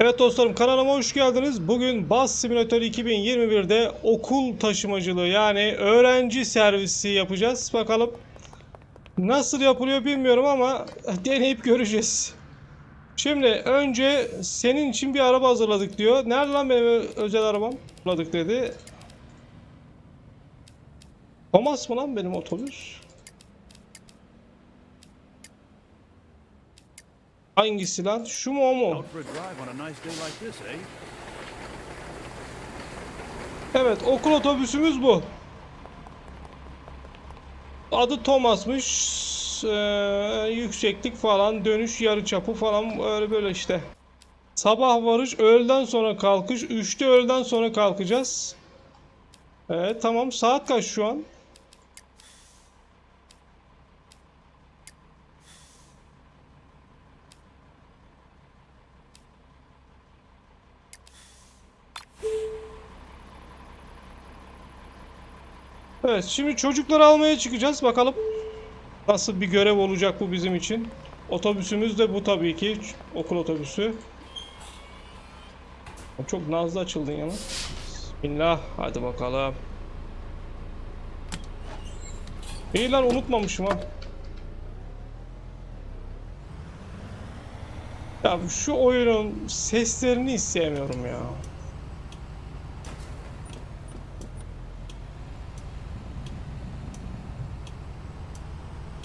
Evet dostlarım kanalıma hoş geldiniz. Bugün Bus Simulator 2021'de okul taşımacılığı yani öğrenci servisi yapacağız. Bakalım nasıl yapılıyor bilmiyorum ama deneyip göreceğiz. Şimdi önce senin için bir araba hazırladık diyor. Nerede lan benim özel arabam? Hazırladık dedi. Thomas mı lan benim otobüs? Hangisi lan? Şu mu o mu? Eh? Evet okul otobüsümüz bu. Adı Thomas'mış. Ee, yükseklik falan, dönüş yarıçapı falan öyle böyle işte. Sabah varış, öğleden sonra kalkış. 3'te öğleden sonra kalkacağız. Evet tamam. Saat kaç şu an? Evet şimdi çocukları almaya çıkacağız. Bakalım nasıl bir görev olacak bu bizim için. Otobüsümüz de bu tabii ki. Okul otobüsü. Çok nazlı açıldın yana. Bismillah. Hadi bakalım. İyi lan unutmamışım ha. Ya şu oyunun seslerini hiç sevmiyorum ya.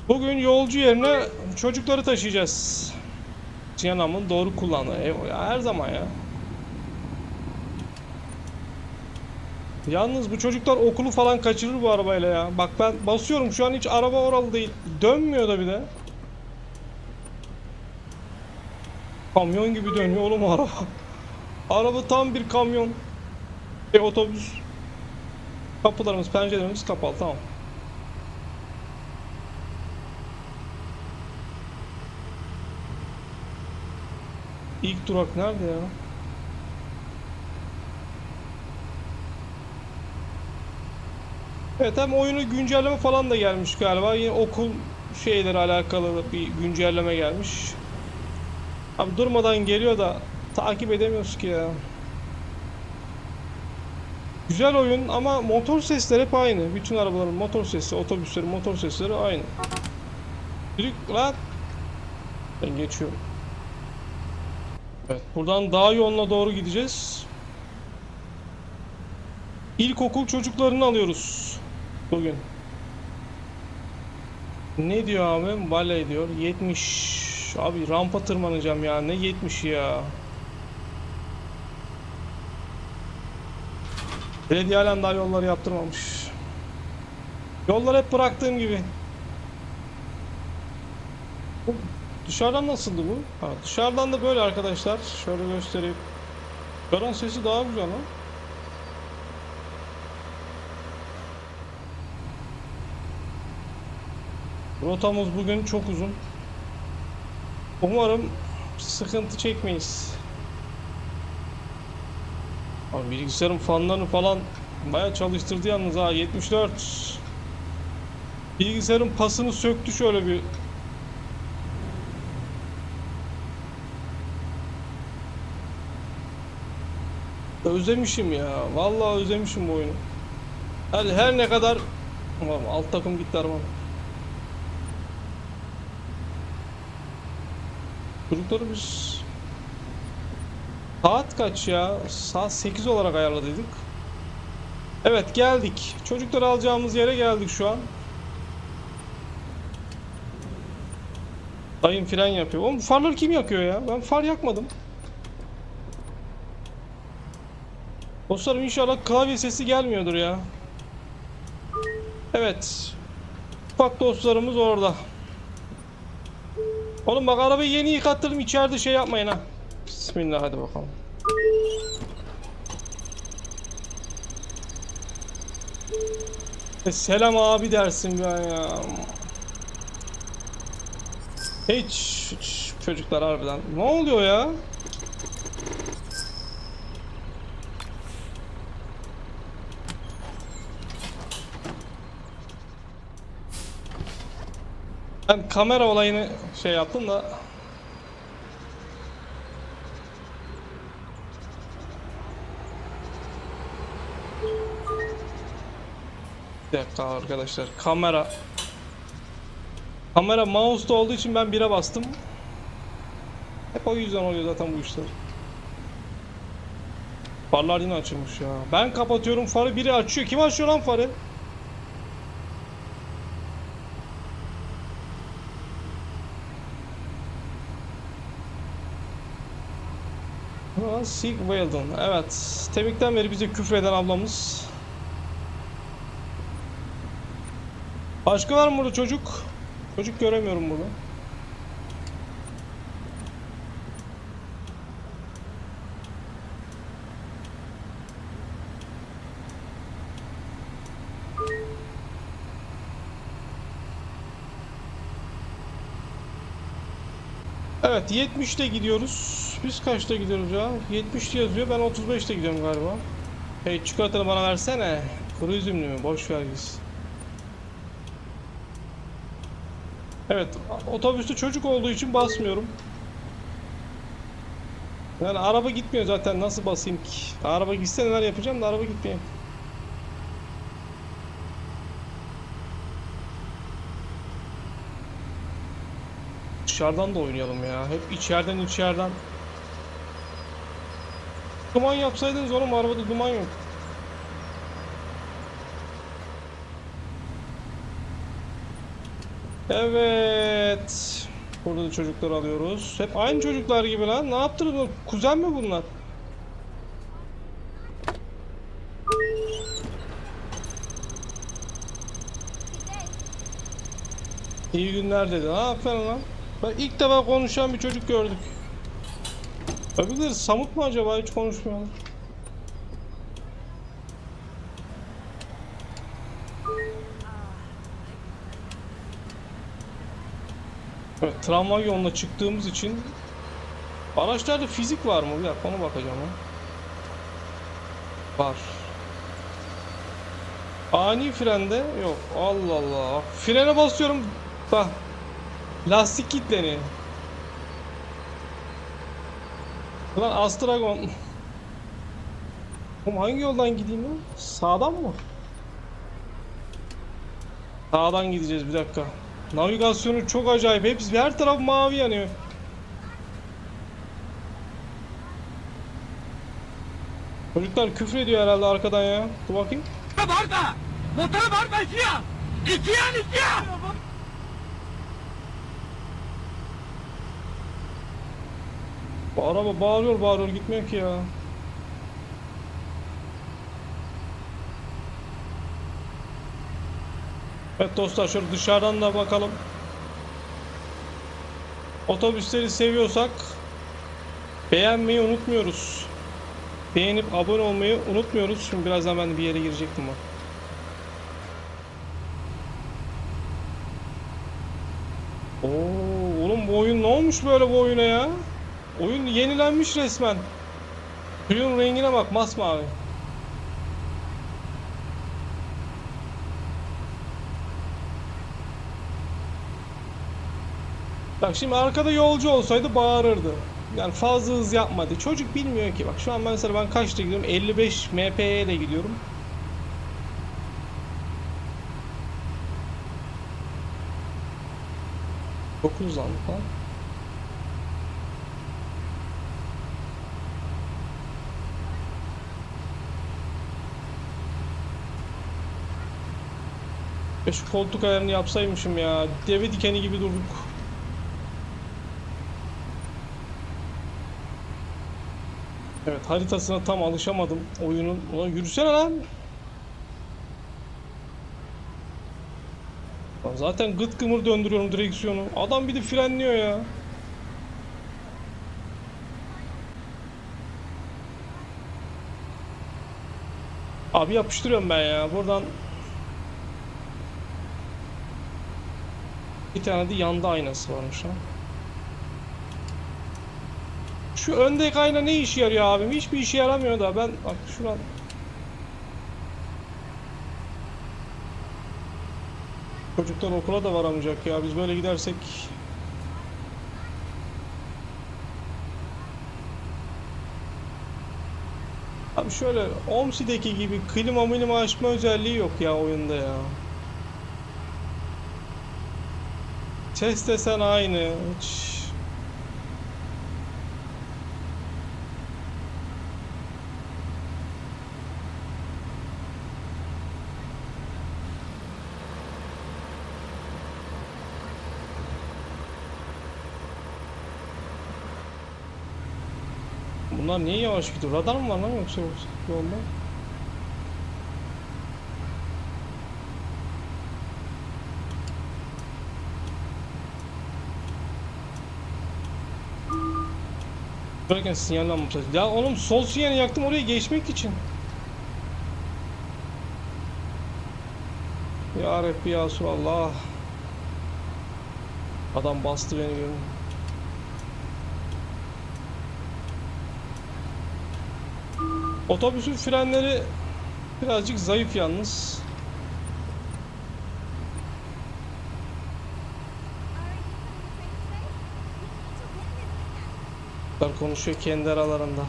Bugün yolcu yerine çocukları taşıyacağız. Cihanam'ın doğru kullandığı. E, ya her zaman ya. Yalnız bu çocuklar okulu falan kaçırır bu arabayla ya. Bak ben basıyorum şu an hiç araba oralı değil. Dönmüyor da bir de. Kamyon gibi dönüyor oğlum araba. Araba tam bir kamyon. E otobüs. Kapılarımız, pencerelerimiz kapalı tamam. İlk durak nerede ya? Evet hem oyunu güncelleme falan da gelmiş galiba. Yine okul şeyleri alakalı bir güncelleme gelmiş. Abi durmadan geliyor da takip edemiyoruz ki ya. Güzel oyun ama motor sesleri hep aynı. Bütün arabaların motor sesi, otobüslerin motor sesleri aynı. Direkt lan. Ben geçiyorum. Evet, buradan dağ yoluna doğru gideceğiz. İlkokul çocuklarını alıyoruz bugün. Ne diyor abi? Vale diyor. 70. Abi rampa tırmanacağım ya. Ne 70 ya? Belediye halen daha yolları yaptırmamış. Yollar hep bıraktığım gibi. Dışarıdan nasıldı bu? Ha, dışarıdan da böyle arkadaşlar. Şöyle göstereyim. Garan sesi daha güzel ha. Rotamız bugün çok uzun. Umarım sıkıntı çekmeyiz. Abi bilgisayarın fanlarını falan bayağı çalıştırdı yalnız ha 74. Bilgisayarın pasını söktü şöyle bir Özlemişim ya. Vallahi özlemişim bu oyunu. Her, her ne kadar alt takım gitti arabam. Çocukları biz Saat kaç ya? Saat 8 olarak ayarladıydık. Evet geldik. Çocukları alacağımız yere geldik şu an. Dayım fren yapıyor. Oğlum farları kim yakıyor ya? Ben far yakmadım. Dostlarım inşallah klavye sesi gelmiyordur ya. Evet. Ufak dostlarımız orada. Oğlum bak arabayı yeni yıkattırdım içeride şey yapmayın ha. Bismillah hadi bakalım. E, selam abi dersin ben ya. Hiç, hiç çocuklar harbiden. Ne oluyor ya? Ben kamera olayını şey yaptım da. Bir dakika arkadaşlar kamera. Kamera mouse'da olduğu için ben 1'e bastım. Hep o yüzden oluyor zaten bu işler. Farlar yine açılmış ya. Ben kapatıyorum farı biri açıyor. Kim açıyor lan farı? Sig Weldon. Evet. Temikten beri bize küfreden ablamız. Başka var mı burada çocuk? Çocuk göremiyorum burada. Evet 70'te gidiyoruz. Biz kaçta gidiyoruz ya? 70 yazıyor. Ben 35'te gidiyorum galiba. Hey çikolatanı bana versene. Kuru üzümlü mü? Boş ver gitsin. Evet otobüste çocuk olduğu için basmıyorum. Yani araba gitmiyor zaten nasıl basayım ki? Araba gitse neler yapacağım da araba gitmiyor. Dışarıdan da oynayalım ya. Hep içeriden içeriden. Duman yapsaydınız oğlum arabada duman yok. Evet. Burada da çocuklar alıyoruz. Hep aynı çocuklar gibi lan. Ne yaptınız? Kuzen mi bunlar? İyi günler dedi. Aferin lan. Ben ilk defa konuşan bir çocuk gördük. Öbürleri samut mu acaba? Hiç konuşmuyorlar. Evet, tramvay yoluna çıktığımız için araçlarda fizik var mı? Bir dakika ona bakacağım ha. Var. Ani frende yok. Allah Allah. Frene basıyorum. Bak. Lastik kilitleniyor. Ulan Astragon. Oğlum hangi yoldan gideyim lan? Sağdan mı? Sağdan gideceğiz bir dakika. Navigasyonu çok acayip. Hepsi her taraf mavi yanıyor. Çocuklar küfür ediyor herhalde arkadan ya. Dur bakayım. Barda! Motoru barda ikiye! İkiye ikiye! Bu araba bağırıyor bağırıyor gitmiyor ki ya. Evet dostlar şöyle dışarıdan da bakalım. Otobüsleri seviyorsak beğenmeyi unutmuyoruz. Beğenip abone olmayı unutmuyoruz. Şimdi birazdan ben bir yere girecektim bak. Oo, oğlum bu oyun ne olmuş böyle bu oyuna ya? Oyun yenilenmiş resmen. Suyun rengine bak masmavi. Bak şimdi arkada yolcu olsaydı bağırırdı. Yani fazla hız yapmadı. Çocuk bilmiyor ki. Bak şu an mesela ben kaçta gidiyorum? 55 mp'ye ile gidiyorum. Dokuz lan lan. Ya şu koltuk ayarını yapsaymışım ya. Deve dikeni gibi durduk. Evet haritasına tam alışamadım oyunun. Ulan yürüsene lan. Lan zaten gıt gımır döndürüyorum direksiyonu. Adam bir de frenliyor ya. Abi yapıştırıyorum ben ya. Buradan bir tane de yanda aynası varmış ha. Şu öndeki ayna ne işe yarıyor abim? Hiçbir işe yaramıyor da ben bak şuradan Çocuklar okula da varamayacak ya biz böyle gidersek Abi şöyle OMSI'deki gibi klima milima açma özelliği yok ya oyunda ya. Ses desen aynı. Hiç... Bunlar niye yavaş gidiyor? Radar mı var lan yoksa yolda? Bırakın sinyal almışlar. Ya oğlum sol sinyali yaktım oraya geçmek için. Ya Rabbi ya Resulallah. Adam bastı beni görün. Otobüsün frenleri birazcık zayıf yalnız. Bunlar konuşuyor kendi aralarında.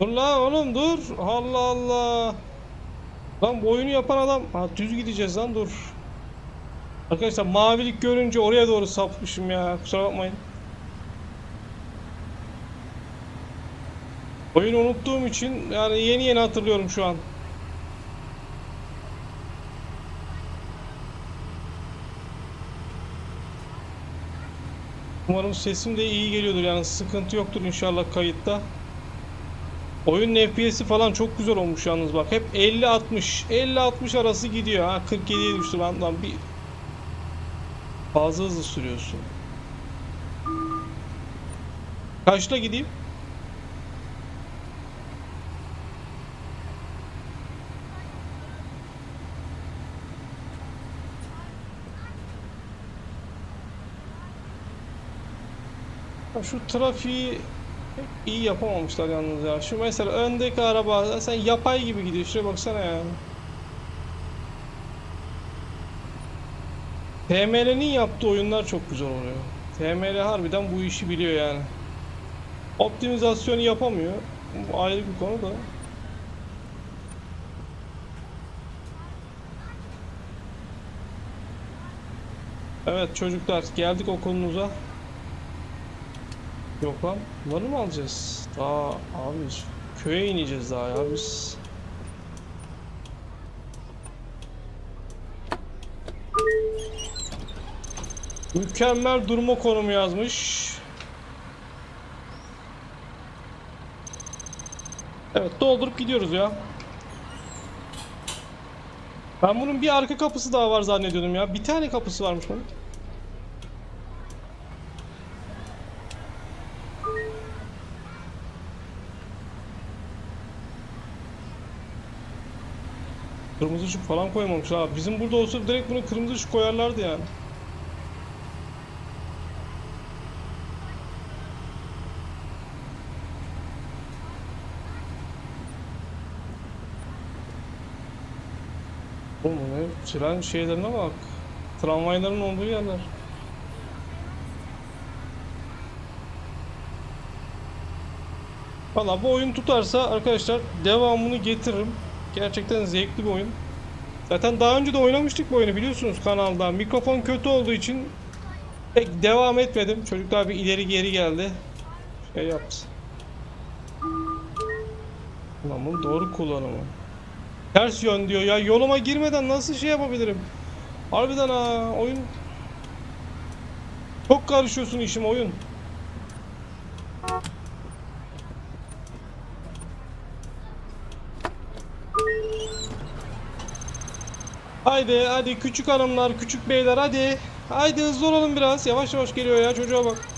Dur la oğlum dur. Allah Allah. Lan bu oyunu yapan adam. Ha düz gideceğiz lan dur. Arkadaşlar mavilik görünce oraya doğru sapmışım ya. Kusura bakmayın. Oyunu unuttuğum için yani yeni yeni hatırlıyorum şu an. Umarım sesim de iyi geliyordur yani sıkıntı yoktur inşallah kayıtta. Oyunun FPS'i falan çok güzel olmuş yalnız bak. Hep 50-60, 50-60 arası gidiyor. Ha 47'ye düştü lan, lan bir fazla hızlı sürüyorsun. Kaçla gideyim? Şu trafiği iyi yapamamışlar yalnız ya. Şu mesela öndeki araba sen yapay gibi gidiyor. Şuraya baksana ya. TML'nin yaptığı oyunlar çok güzel oluyor. TML harbiden bu işi biliyor yani. Optimizasyonu yapamıyor. Bu ayrı bir konu da. Evet çocuklar geldik okulunuza. Yok lan bunları mı alacağız? Daha abi köye ineceğiz daha ya biz. Mükemmel durma konumu yazmış. Evet doldurup gidiyoruz ya. Ben bunun bir arka kapısı daha var zannediyordum ya. Bir tane kapısı varmış bunun. Kırmızı ışık falan koymamışlar abi. Bizim burada olsa direkt bunu kırmızı ışık koyarlardı yani. Oğlum ne? Tren şeylerine bak. Tramvayların olduğu yerler. Valla bu oyun tutarsa arkadaşlar devamını getiririm. Gerçekten zevkli bir oyun. Zaten daha önce de oynamıştık bu oyunu biliyorsunuz kanalda. Mikrofon kötü olduğu için pek devam etmedim. Çocuklar bir ileri geri geldi. Şey yaptı. Bunun doğru kullanımı. Ters yön diyor ya. Yoluma girmeden nasıl şey yapabilirim? Harbiden ha oyun. Çok karışıyorsun işim oyun. Haydi hadi küçük hanımlar, küçük beyler hadi. Haydi hızlı olalım biraz. Yavaş yavaş geliyor ya çocuğa bak.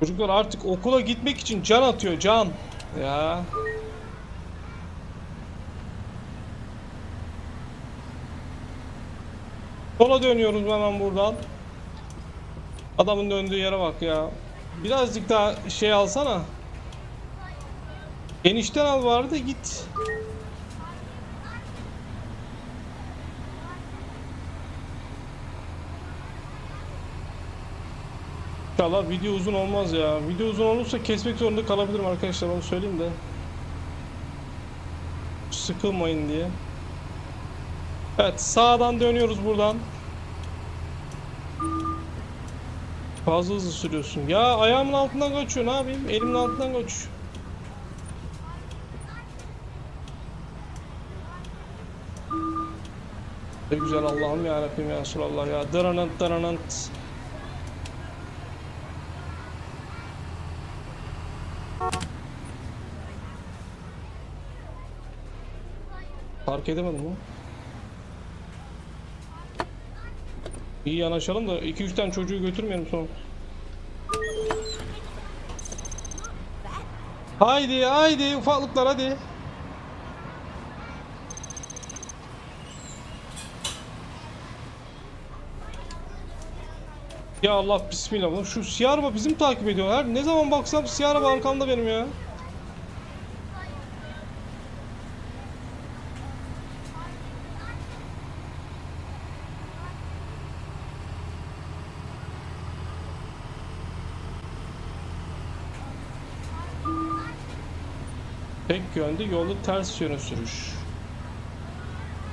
Çocuklar artık okula gitmek için can atıyor can. Ya. Sola dönüyoruz hemen buradan. Adamın döndüğü yere bak ya. Birazcık daha şey alsana. Enişten al vardı git. İnşallah video uzun olmaz ya. Video uzun olursa kesmek zorunda kalabilirim arkadaşlar onu söyleyeyim de. Sıkılmayın diye. Evet sağdan dönüyoruz buradan. Fazla hızlı sürüyorsun. Ya ayağımın altından kaçıyor ne yapayım? Elimin altından kaçıyor. Ne güzel Allah'ım ya Rabbim ya Resulallah ya. Daranant daranant. Fark edemedim mi? İyi yanaşalım da 2-3 tane çocuğu götürmeyelim sonra. Haydi haydi ufaklıklar hadi. Ya Allah bismillah. Ulan Şu siyah araba bizim takip ediyorlar. Ne zaman baksam siyah araba arkamda benim ya. Tek yönde yolu ters yöne sürüş.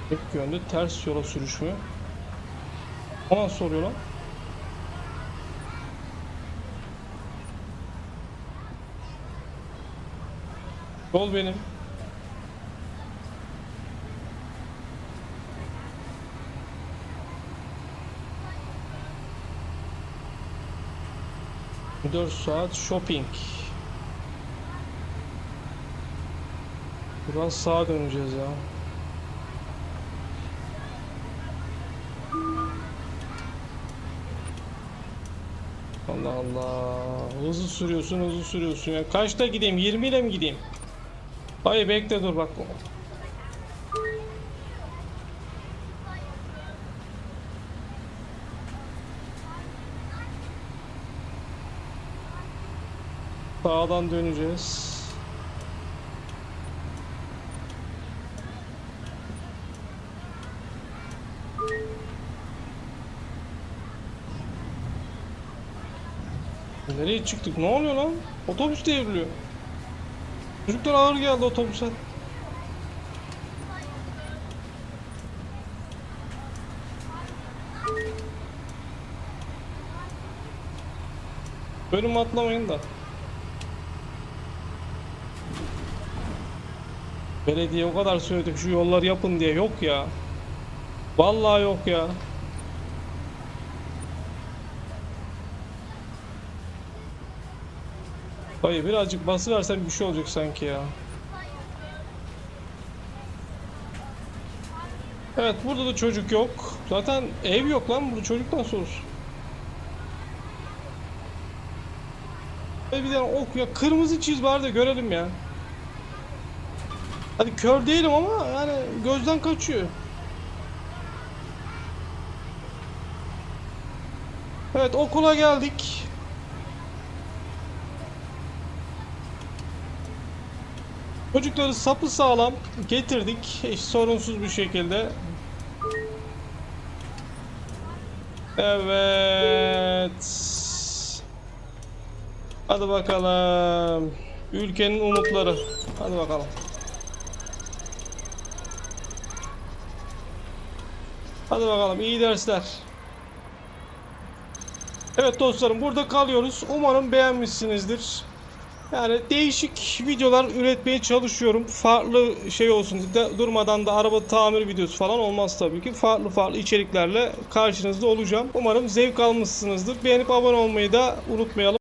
Tek yönde ters yola sürüş mü? O nasıl soruyor lan? Yol benim. Dört saat shopping. Buradan sağa döneceğiz ya. Allah Allah. Hızlı sürüyorsun, hızlı sürüyorsun ya. Kaçta gideyim? 20 ile mi gideyim? Hayır bekle dur bak. Sağdan döneceğiz. Nereye çıktık? Ne oluyor lan? Otobüs devriliyor. Çocuklar ağır geldi otobüse. Bölüm atlamayın da. Belediye o kadar söyledik şu yolları yapın diye yok ya. Vallahi yok ya. Hayır birazcık basıversen bir şey olacak sanki ya. Evet burada da çocuk yok. Zaten ev yok lan burada çocuk nasıl olur? Bir tane ok ya kırmızı çiz bari de görelim ya. Hadi kör değilim ama yani gözden kaçıyor. Evet okula geldik. Çocukları sapı sağlam getirdik sorunsuz bir şekilde. Evet. Hadi bakalım. Ülkenin umutları. Hadi bakalım. Hadi bakalım iyi dersler. Evet dostlarım burada kalıyoruz. Umarım beğenmişsinizdir. Yani değişik videolar üretmeye çalışıyorum. Farklı şey olsun. De, durmadan da araba tamir videosu falan olmaz tabii ki. Farklı farklı içeriklerle karşınızda olacağım. Umarım zevk almışsınızdır. Beğenip abone olmayı da unutmayalım.